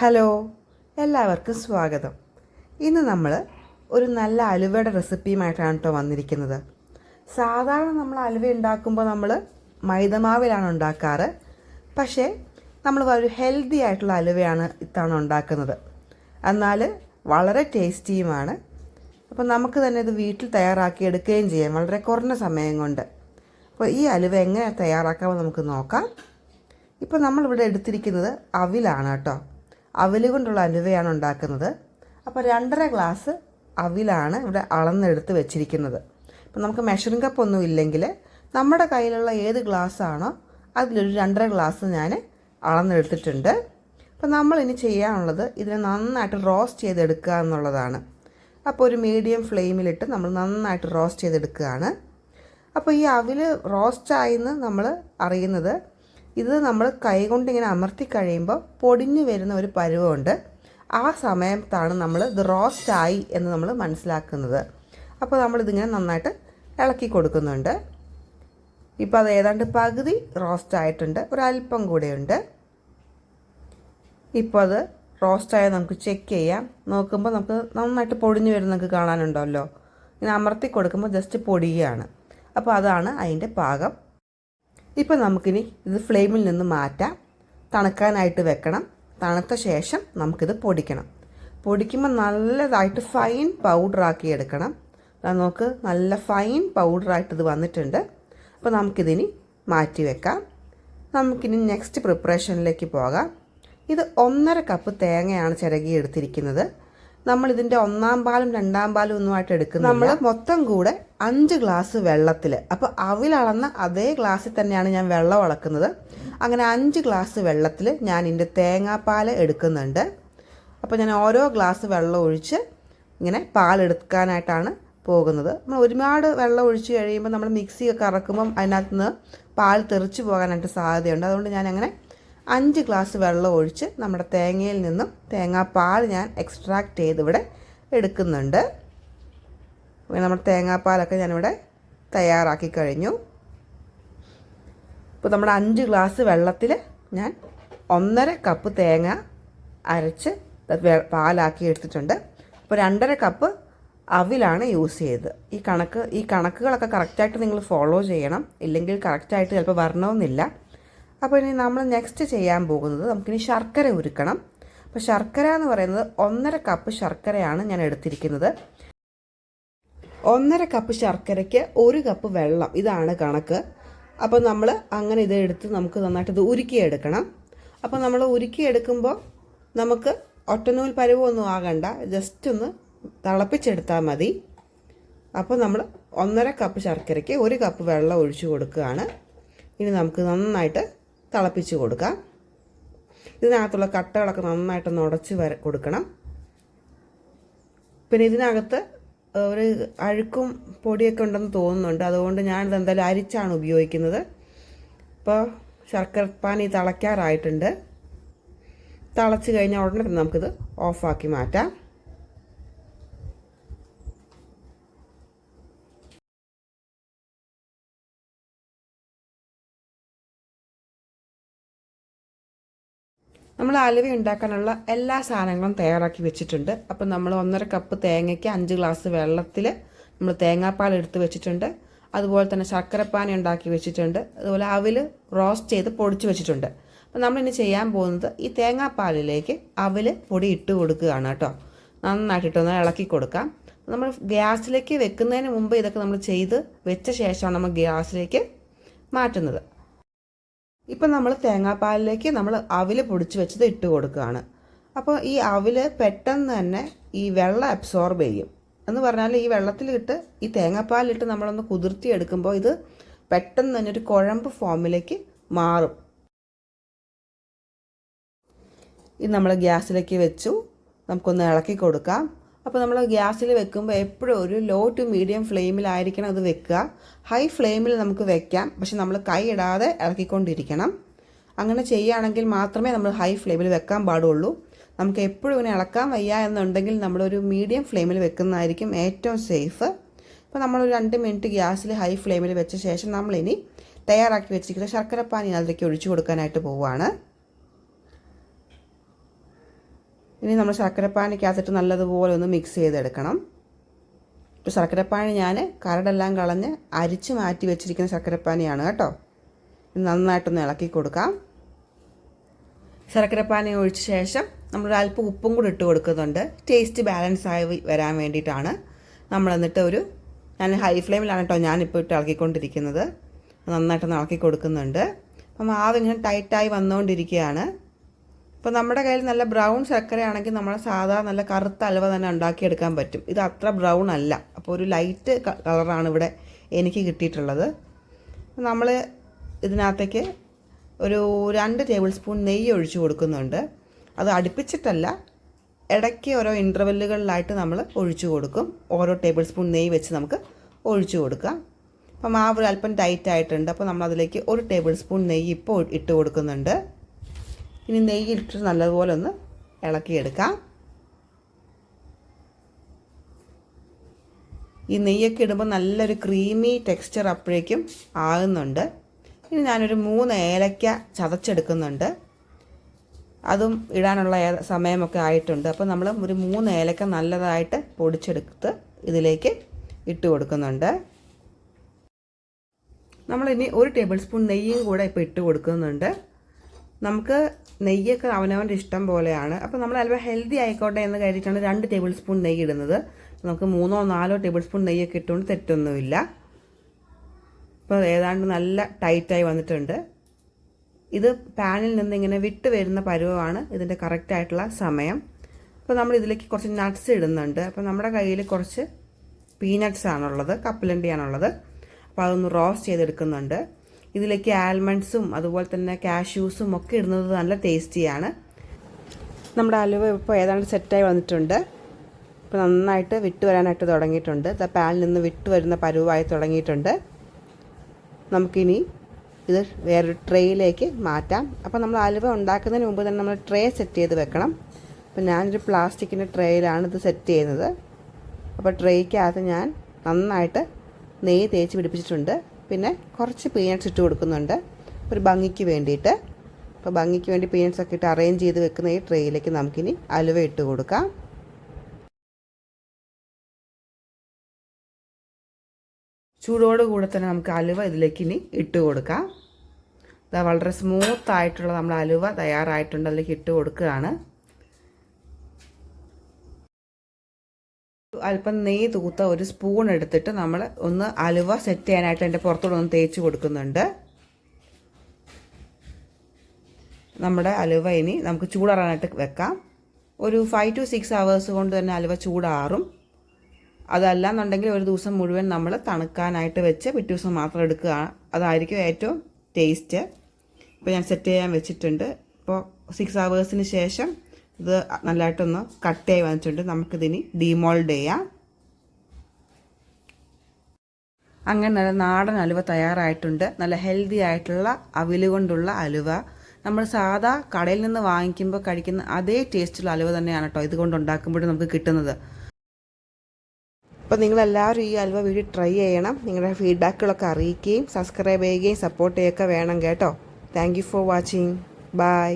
Hello എല്ലാവർക്കും സ്വാഗതം. ഇന്ന് നമ്മൾ ഒരു നല്ല അലുവയുടെ റെസിപ്പിയുമായിട്ടാണ് കേട്ടോ വന്നിരിക്കുന്നത്. സാധാരണ നമ്മൾ അലുവ ഉണ്ടാക്കുമ്പോൾ നമ്മൾ മൈദമാവിലാണ് ഉണ്ടാക്കാറ്. പക്ഷേ നമ്മൾ ഒരു ഹെൽത്തി ആയിട്ടുള്ള അലുവയാണ് ഇത്തവണ ഉണ്ടാക്കുന്നത്. എന്നാൽ വളരെ ടേസ്റ്റിയുമാണ്. അപ്പോൾ നമുക്ക് തന്നെ ഇത് വീട്ടിൽ തയ്യാറാക്കി എടുക്കുകയും ചെയ്യാം വളരെ കുറഞ്ഞ സമയം കൊണ്ട്. അപ്പോൾ ഈ അലുവ എങ്ങനെ തയ്യാറാക്കാമെന്ന് നമുക്ക് നോക്കാം. ഇപ്പോൾ നമ്മളിവിടെ എടുത്തിരിക്കുന്നത് അവിലാണ് കേട്ടോ അവിൽ കൊണ്ടുള്ള അലുവയാണ് ഉണ്ടാക്കുന്നത്. അപ്പോൾ രണ്ടര ഗ്ലാസ് അവിലാണ് ഇവിടെ അളന്നെടുത്ത് വെച്ചിരിക്കുന്നത്. ഇപ്പം നമുക്ക് മെഷറിംഗ് കപ്പ് ഒന്നും ഇല്ലെങ്കിൽ നമ്മുടെ കയ്യിലുള്ള ഏത് ഗ്ലാസ് ആണോ അതിലൊരു രണ്ടര ഗ്ലാസ് ഞാൻ അളന്നെടുത്തിട്ടുണ്ട്. അപ്പം നമ്മൾ ഇനി ചെയ്യാനുള്ളത് ഇതിനെ നന്നായിട്ട് റോസ്റ്റ് ചെയ്തെടുക്കുക എന്നുള്ളതാണ്. അപ്പോൾ ഒരു മീഡിയം ഫ്ലെയിമിലിട്ട് നമ്മൾ നന്നായിട്ട് റോസ്റ്റ് ചെയ്തെടുക്കുകയാണ്. അപ്പോൾ ഈ അവിൽ റോസ്റ്റായെന്ന് നമ്മൾ അറിയുന്നത് ഇത് നമ്മൾ കൈകൊണ്ട് ഇങ്ങനെ അമർത്തി കഴിയുമ്പോൾ പൊടിഞ്ഞു വരുന്ന ഒരു പരുവമുണ്ട്. ആ സമയത്താണ് നമ്മൾ ഇത് റോസ്റ്റ് ആയി എന്ന് നമ്മൾ മനസ്സിലാക്കുന്നത്. അപ്പോൾ നമ്മളിതിങ്ങനെ നന്നായിട്ട് ഇളക്കി കൊടുക്കുന്നുണ്ട്. ഇപ്പോൾ അത് ഏതാണ്ട് പകുതി റോസ്റ്റ് ആയിട്ടുണ്ട്. ഒരല്പം കൂടെയുണ്ട്. ഇപ്പോൾ അത് റോസ്റ്റായ നമുക്ക് ചെക്ക് ചെയ്യാം. നോക്കുമ്പോൾ നമുക്ക് നന്നായിട്ട് പൊടിഞ്ഞു വരുന്ന നമുക്ക് കാണാനുണ്ടല്ലോ. ഇങ്ങനെ അമർത്തി കൊടുക്കുമ്പോൾ ജസ്റ്റ് പൊടിയുകയാണ്. അപ്പോൾ അതാണ് അതിന്റെ പാകം. ഇപ്പോൾ നമുക്കിനി ഇത് ഫ്ലെയിമിൽ നിന്ന് മാറ്റാം. തണുക്കാനായിട്ട് വെക്കണം. തണുത്ത ശേഷം നമുക്കിത് പൊടിക്കണം. പൊടിക്കുമ്പോൾ നല്ലതായിട്ട് ഫൈൻ പൗഡറാക്കി എടുക്കണം. നമുക്ക് നല്ല ഫൈൻ പൗഡറായിട്ട് ഇത് വന്നിട്ടുണ്ട്. അപ്പോൾ നമുക്കിതിനി മാറ്റി വെക്കാം. നമുക്കിനി നെക്സ്റ്റ് പ്രിപ്പറേഷനിലേക്ക് പോകാം. ഇത് ഒന്നര കപ്പ് തേങ്ങയാണ് ചിരകി എടുത്തിരിക്കുന്നത്. നമ്മൾ ഇതിന്റെ ഒന്നാം പാലും രണ്ടാം പാലും ഒന്നുമായിട്ട് എടുക്കുന്നത് നമ്മൾ മൊത്തം കൂടെ അഞ്ച് ഗ്ലാസ് വെള്ളത്തിൽ അപ്പോൾ അവിലളന്ന അതേ ഗ്ലാസ്സിൽ തന്നെയാണ് ഞാൻ വെള്ളം അളക്കുന്നത്. അങ്ങനെ അഞ്ച് ഗ്ലാസ് വെള്ളത്തിൽ ഞാൻ ഇതിന്റെ തേങ്ങാപ്പാൽ എടുക്കുന്നുണ്ട്. അപ്പോൾ ഞാൻ ഓരോ ഗ്ലാസ് വെള്ളം ഒഴിച്ച് ഇങ്ങനെ പാലെടുക്കാനായിട്ടാണ് പോകുന്നത്. നമ്മൾ ഒരുപാട് വെള്ളം ഒഴിച്ച് കഴിയുമ്പോൾ നമ്മൾ മിക്സിയൊക്കെ ഇറക്കുമ്പം അതിനകത്ത് നിന്ന് പാൽ തെറിച്ച് പോകാനായിട്ട് സാധ്യതയുണ്ട്. അതുകൊണ്ട് ഞാൻ അങ്ങനെ അഞ്ച് ഗ്ലാസ് വെള്ളം ഒഴിച്ച് നമ്മുടെ തേങ്ങയിൽ നിന്നും തേങ്ങാപ്പാൽ ഞാൻ എക്സ്ട്രാക്ട് ചെയ്ത് ഇവിടെ എടുക്കുന്നുണ്ട്. നമ്മുടെ തേങ്ങാപ്പാലൊക്കെ ഞാനിവിടെ തയ്യാറാക്കി കഴിഞ്ഞു. ഇപ്പോൾ നമ്മുടെ അഞ്ച് ഗ്ലാസ് വെള്ളത്തിൽ ഞാൻ ഒന്നര കപ്പ് തേങ്ങ അരച്ച് പാലാക്കി എടുത്തിട്ടുണ്ട്. അപ്പോൾ രണ്ടര കപ്പ് അവിലാണ് യൂസ് ചെയ്തത് ഈ കണക്ക് ഈ കണക്കുകളൊക്കെ കറക്റ്റായിട്ട് നിങ്ങൾ ഫോളോ ചെയ്യണം. ഇല്ലെങ്കിൽ കറക്റ്റായിട്ട് ചിലപ്പോൾ വരണമെന്നില്ല. അപ്പോൾ ഇനി നമ്മൾ നെക്സ്റ്റ് ചെയ്യാൻ പോകുന്നത് നമുക്കിനി ശർക്കര ഉരുക്കണം. അപ്പോൾ ശർക്കര എന്ന് പറയുന്നത് ഒന്നര കപ്പ് ശർക്കരയാണ് ഞാൻ എടുത്തിരിക്കുന്നത്. ഒന്നര കപ്പ് ശർക്കരയ്ക്ക് ഒരു കപ്പ് വെള്ളം ഇതാണ് കണക്ക്. അപ്പോൾ നമ്മൾ അങ്ങനെ ഇത് എടുത്ത് നമുക്ക് നന്നായിട്ട് ഇത് ഉരുക്കിയെടുക്കണം. അപ്പോൾ നമ്മൾ ഉരുക്കിയെടുക്കുമ്പോൾ നമുക്ക് ഒറ്റനൂൽ പരുവൊന്നും ആകണ്ട ജസ്റ്റ് ഒന്ന് തിളപ്പിച്ചെടുത്താൽ മതി. അപ്പോൾ നമ്മൾ ഒന്നര കപ്പ് ശർക്കരയ്ക്ക് ഒരു കപ്പ് വെള്ളം ഒഴിച്ചു കൊടുക്കുകയാണ്. ഇനി നമുക്ക് നന്നായിട്ട് തിളപ്പിച്ച് കൊടുക്കാം. ഇതിനകത്തുള്ള കട്ടകളൊക്കെ നന്നായിട്ട് ഉടച്ച് വര കൊടുക്കണം. പിന്നെ ഇതിനകത്ത് ഒരു അഴുക്കും പൊടിയൊക്കെ ഉണ്ടെന്ന് തോന്നുന്നുണ്ട്. അതുകൊണ്ട് ഞാനിത് എന്തായാലും അരിച്ചാണ് ഉപയോഗിക്കുന്നത്. ഇപ്പോൾ ശർക്കരപ്പാനി തിളയ്ക്കാറായിട്ടുണ്ട്. തിളച്ച് കഴിഞ്ഞാൽ ഉടനെ തന്നെ നമുക്കിത് ഓഫാക്കി മാറ്റാം. നമ്മൾ അലുവ ഉണ്ടാക്കാനുള്ള എല്ലാ സാധനങ്ങളും തയ്യാറാക്കി വെച്ചിട്ടുണ്ട്. അപ്പം നമ്മൾ ഒന്നര കപ്പ് തേങ്ങയ്ക്ക് അഞ്ച് ഗ്ലാസ് വെള്ളത്തിൽ നമ്മൾ തേങ്ങാപ്പാൽ എടുത്ത് വെച്ചിട്ടുണ്ട്. അതുപോലെ തന്നെ ശർക്കരപ്പാനി ഉണ്ടാക്കി വെച്ചിട്ടുണ്ട്. അതുപോലെ അവിൽ റോസ്റ്റ് ചെയ്ത് പൊടിച്ച് വെച്ചിട്ടുണ്ട്. അപ്പം നമ്മളിനി ചെയ്യാൻ പോകുന്നത് ഈ തേങ്ങാപ്പാലിലേക്ക് അവിൽ പൊടി ഇട്ട് കൊടുക്കുകയാണ് കേട്ടോ. നന്നായിട്ടിട്ടൊന്ന് ഇളക്കി കൊടുക്കാം. നമ്മൾ ഗ്യാസിലേക്ക് വെക്കുന്നതിന് മുമ്പ് ഇതൊക്കെ നമ്മൾ ചെയ്ത് വെച്ച ശേഷമാണ് നമ്മൾ ഗ്യാസിലേക്ക് മാറ്റുന്നത്. ഇപ്പം നമ്മൾ തേങ്ങാപ്പാലിലേക്ക് നമ്മൾ അവിൽ പൊടിച്ച് വെച്ചത് ഇട്ട് കൊടുക്കുകയാണ്. അപ്പോൾ ഈ അവിൽ പെട്ടെന്ന് തന്നെ ഈ വെള്ളം അബ്സോർബ് ചെയ്യും. എന്ന് പറഞ്ഞാൽ ഈ വെള്ളത്തിലിട്ട് ഈ തേങ്ങാപ്പാലിട്ട് നമ്മളൊന്ന് കുതിർത്തി എടുക്കുമ്പോൾ ഇത് പെട്ടെന്ന് തന്നെ ഒരു കുഴമ്പ് ഫോമിലേക്ക് മാറും. ഇത് നമ്മൾ ഗ്യാസിലേക്ക് വെച്ചു. നമുക്കൊന്ന് ഇളക്കി കൊടുക്കാം. അപ്പോൾ നമ്മൾ ഗ്യാസിൽ വെക്കുമ്പോൾ എപ്പോഴും ഒരു ലോ ടു മീഡിയം ഫ്ലെയിമിലായിരിക്കണം അത് വെക്കുക. ഹൈ ഫ്ലെയിമിൽ നമുക്ക് വെക്കാം. പക്ഷെ നമ്മൾ കൈ ഇടാതെ ഇളക്കിക്കൊണ്ടിരിക്കണം. അങ്ങനെ ചെയ്യുകയാണെങ്കിൽ മാത്രമേ നമ്മൾ ഹൈ ഫ്ലെയിമിൽ വെക്കാൻ പാടുള്ളൂ. നമുക്ക് എപ്പോഴും ഇങ്ങനെ ഇളക്കാൻ വയ്യ എന്നുണ്ടെങ്കിൽ നമ്മളൊരു മീഡിയം ഫ്ലെയിമിൽ വെക്കുന്നതായിരിക്കും ഏറ്റവും സേഫ്. അപ്പോൾ നമ്മളൊരു രണ്ട് മിനിറ്റ് ഗ്യാസിൽ ഹൈ ഫ്ലെയിമിൽ വെച്ച ശേഷം നമ്മളിനി തയ്യാറാക്കി വെച്ചിരിക്കുന്ന ശർക്കരപ്പാനി അതിലേക്ക് ഒഴിച്ചു കൊടുക്കാനായിട്ട് പോവുകയാണ്. ഇനി നമ്മൾ ശർക്കരപ്പാനിക്കകത്തിട്ട് നല്ലതുപോലെ ഒന്ന് മിക്സ് ചെയ്തെടുക്കണം. ഇപ്പോൾ ശർക്കരപ്പാനി ഞാൻ കരടെല്ലാം കളഞ്ഞ് അരിച്ച് മാറ്റി വെച്ചിരിക്കുന്ന ശർക്കരപ്പാനിയാണ് കേട്ടോ. നന്നായിട്ടൊന്ന് ഇളക്കി കൊടുക്കാം. ശർക്കരപ്പാനി ഒഴിച്ച ശേഷം നമ്മൾ അല്പം ഉപ്പും കൂടി ഇട്ട് കൊടുക്കുന്നുണ്ട്. ടേസ്റ്റ് ബാലൻസ് ആയി വരാൻ വേണ്ടിയിട്ടാണ്. നമ്മൾ എന്നിട്ട് ഒരു ഞാൻ ഹൈ ഫ്ലെയിമിലാണ് കേട്ടോ ഞാനിപ്പോൾ ഇട്ട് ഇളക്കിക്കൊണ്ടിരിക്കുന്നത്. നന്നായിട്ടൊന്ന് ഇളക്കി കൊടുക്കുന്നുണ്ട്. അപ്പം മാവ് ഇങ്ങനെ ടൈറ്റായി വന്നുകൊണ്ടിരിക്കുകയാണ്. ഇപ്പോൾ നമ്മുടെ കയ്യിൽ നല്ല ബ്രൗൺ ശർക്കരയാണെങ്കിൽ നമ്മൾ സാധാ നല്ല കറുത്ത അലവ തന്നെ ഉണ്ടാക്കിയെടുക്കാൻ പറ്റും. ഇത് അത്ര ബ്രൗൺ അല്ല. അപ്പോൾ ഒരു ലൈറ്റ് കളറാണ് ഇവിടെ എനിക്ക് കിട്ടിയിട്ടുള്ളത്. നമ്മൾ ഇതിനകത്തേക്ക് ഒരു രണ്ട് ടേബിൾ സ്പൂൺ നെയ്യ് ഒഴിച്ചു കൊടുക്കുന്നുണ്ട്. അത് അടുപ്പിച്ചിട്ടല്ല ഇടയ്ക്ക് ഓരോ ഇന്റർവെല്ലുകളിലായിട്ട് നമ്മൾ ഒഴിച്ചു കൊടുക്കും. ഓരോ ടേബിൾ സ്പൂൺ നെയ്യ് വെച്ച് നമുക്ക് ഒഴിച്ചു കൊടുക്കാം. അപ്പോൾ മാവ് അല്പം ടൈറ്റ് ആയിട്ടുണ്ട്. അപ്പോൾ നമ്മൾ അതിലേക്ക് ഒരു ടേബിൾ സ്പൂൺ നെയ്യ് ഇപ്പോൾ ഇട്ട് കൊടുക്കുന്നുണ്ട്. ഇനി നെയ്യിലിട്ട് നല്ലതുപോലെ ഒന്ന് ഇളക്കിയെടുക്കാം. ഈ നെയ്യൊക്കെ ഇടുമ്പോൾ നല്ലൊരു ക്രീമി ടെക്സ്ചർ അപ്പോഴേക്കും ആകുന്നുണ്ട്. ഇനി ഞാനൊരു മൂന്ന് ഏലക്ക ചതച്ചെടുക്കുന്നുണ്ട്. അതും ഇടാനുള്ള സമയമൊക്കെ ആയിട്ടുണ്ട്. അപ്പോൾ നമ്മൾ ഒരു മൂന്ന് ഏലക്ക നല്ലതായിട്ട് പൊടിച്ചെടുത്ത് ഇതിലേക്ക് ഇട്ട് കൊടുക്കുന്നുണ്ട്. നമ്മളിനി ഒരു ടേബിൾ സ്പൂൺ നെയ്യും കൂടെ ഇപ്പോൾ ഇട്ട് കൊടുക്കുന്നുണ്ട്. നമുക്ക് നെയ്യൊക്കെ അവനവന്റെ ഇഷ്ടം പോലെയാണ്. അപ്പോൾ നമ്മൾ അല്പം ഹെൽത്തി ആയിക്കോട്ടെ എന്ന് കരുതിയിട്ടാണ് രണ്ട് ടേബിൾ സ്പൂൺ നെയ്യ് ഇടുന്നത്. നമുക്ക് മൂന്നോ നാലോ ടേബിൾ സ്പൂൺ നെയ്യൊക്കെ ഇട്ടുകൊണ്ട് തെറ്റൊന്നുമില്ല. ഇപ്പോൾ ഏതാണ്ട് നല്ല ടൈറ്റായി വന്നിട്ടുണ്ട്. ഇത് പാനിൽ നിന്ന് ഇങ്ങനെ വിട്ട് വരുന്ന പരുവമാണ് ഇതിന്റെ കറക്റ്റായിട്ടുള്ള സമയം. അപ്പോൾ നമ്മൾ ഇതിലേക്ക് കുറച്ച് നട്ട്സ് ഇടുന്നുണ്ട്. അപ്പോൾ നമ്മുടെ കയ്യിൽ കുറച്ച് പീനട്ട്സ് ആണുള്ളത് കപ്പലണ്ടിയാണുള്ളത് അപ്പോൾ അതൊന്ന് റോസ്റ്റ് ചെയ്തെടുക്കുന്നുണ്ട്. ഇതിലേക്ക് ആൽമണ്ട്സും അതുപോലെ തന്നെ കാഷ്യൂസും ഒക്കെ ഇടുന്നത് നല്ല ടേസ്റ്റിയാണ്. നമ്മുടെ അലുവ ഇപ്പോൾ ഏതാണ്ട് സെറ്റായി വന്നിട്ടുണ്ട്. ഇപ്പോൾ നന്നായിട്ട് വിട്ട് വരാനായിട്ട് തുടങ്ങിയിട്ടുണ്ട്. പാനിൽ നിന്ന് വിട്ട് വരുന്ന പരുവായി തുടങ്ങിയിട്ടുണ്ട്. നമുക്കിനി ഇത് വേറൊരു ട്രേയിലേക്ക് മാറ്റാം. അപ്പോൾ നമ്മൾ അലുവ ഉണ്ടാക്കുന്നതിന് മുമ്പ് തന്നെ നമ്മൾ ട്രേ സെറ്റ് ചെയ്ത് വെക്കണം. അപ്പോൾ ഞാനൊരു പ്ലാസ്റ്റിക്കിന്റെ ട്രേയിലാണ് ഇത് സെറ്റ് ചെയ്യുന്നത്. അപ്പോൾ ട്രേയ്ക്കകത്ത് ഞാൻ നന്നായിട്ട് നെയ്യ് തേച്ച് പിടിപ്പിച്ചിട്ടുണ്ട്. പിന്നെ കുറച്ച് പീനട്ട്സ് ഇട്ട് കൊടുക്കുന്നുണ്ട്. ഒരു ഭംഗിക്ക് വേണ്ടിയിട്ട്. അപ്പോൾ ഭംഗിക്ക് വേണ്ടി പീനട്ട്സ് ഒക്കെ ഇട്ട് അറേഞ്ച് ചെയ്ത് വെക്കുന്ന ഈ ട്രേയിലേക്ക് നമുക്കിനി അലുവ ഇട്ട് കൊടുക്കാം. ചൂടോട് കൂടെ തന്നെ നമുക്ക് അലുവ ഇതിലേക്ക് ഇനി ഇട്ട് കൊടുക്കാം. ഇതാ വളരെ സ്മൂത്ത് ആയിട്ടുള്ള നമ്മൾ അലുവ തയ്യാറായിട്ടുണ്ട്. അതിലേക്ക് ഇട്ട് കൊടുക്കുകയാണ്. അല്പം നെയ്യ് തൂത്ത ഒരു സ്പൂൺ എടുത്തിട്ട് നമ്മൾ ഒന്ന് അലുവ സെറ്റ് ചെയ്യാനായിട്ട് അതിന്റെ പുറത്തൂടെ ഒന്ന് തേച്ച് കൊടുക്കുന്നുണ്ട്. നമ്മുടെ അലുവ ഇനി നമുക്ക് ചൂടാറാനായിട്ട് വെക്കാം. ഒരു ഫൈവ് ടു സിക്സ് അവേഴ്സ് കൊണ്ട് തന്നെ അലുവ ചൂടാറും. അതല്ല എന്നുണ്ടെങ്കിൽ ഒരു ദിവസം മുഴുവൻ നമ്മൾ തണുക്കാനായിട്ട് വെച്ച് പിറ്റേ ദിവസം മാത്രം എടുക്കുക. അതായിരിക്കും ഏറ്റവും ടേസ്റ്റ് ഇപ്പോൾ ഞാൻ സെറ്റ് ചെയ്യാൻ വെച്ചിട്ടുണ്ട്. ഇപ്പോൾ സിക്സ് അവേഴ്സിന് ശേഷം ഇത് നല്ലതായിട്ടൊന്ന് കട്ടയായി വന്നിട്ടുണ്ട്. നമുക്കിതിനി ഡീമോൾഡ് ചെയ്യാം. അങ്ങനെ നല്ല നാടൻ അലുവ തയ്യാറായിട്ടുണ്ട്. നല്ല ഹെൽത്തി ആയിട്ടുള്ള അവിൽ കൊണ്ടുള്ള അലുവ. നമ്മൾ സാധാ കടയിൽ നിന്ന് വാങ്ങിക്കുമ്പോൾ കഴിക്കുന്ന അതേ ടേസ്റ്റുള്ള അലുവ തന്നെയാണ് കേട്ടോ ഇതുകൊണ്ട് ഉണ്ടാക്കുമ്പോഴും നമുക്ക് കിട്ടുന്നത്. അപ്പോൾ നിങ്ങളെല്ലാവരും ഈ അലുവ വീട്ടിൽ ട്രൈ ചെയ്യണം. നിങ്ങളുടെ ഫീഡ്ബാക്കുകളൊക്കെ അറിയിക്കുകയും സബ്സ്ക്രൈബ് ചെയ്യുകയും സപ്പോർട്ട് ചെയ്യുകയൊക്കെ വേണം കേട്ടോ. Thank for watching bye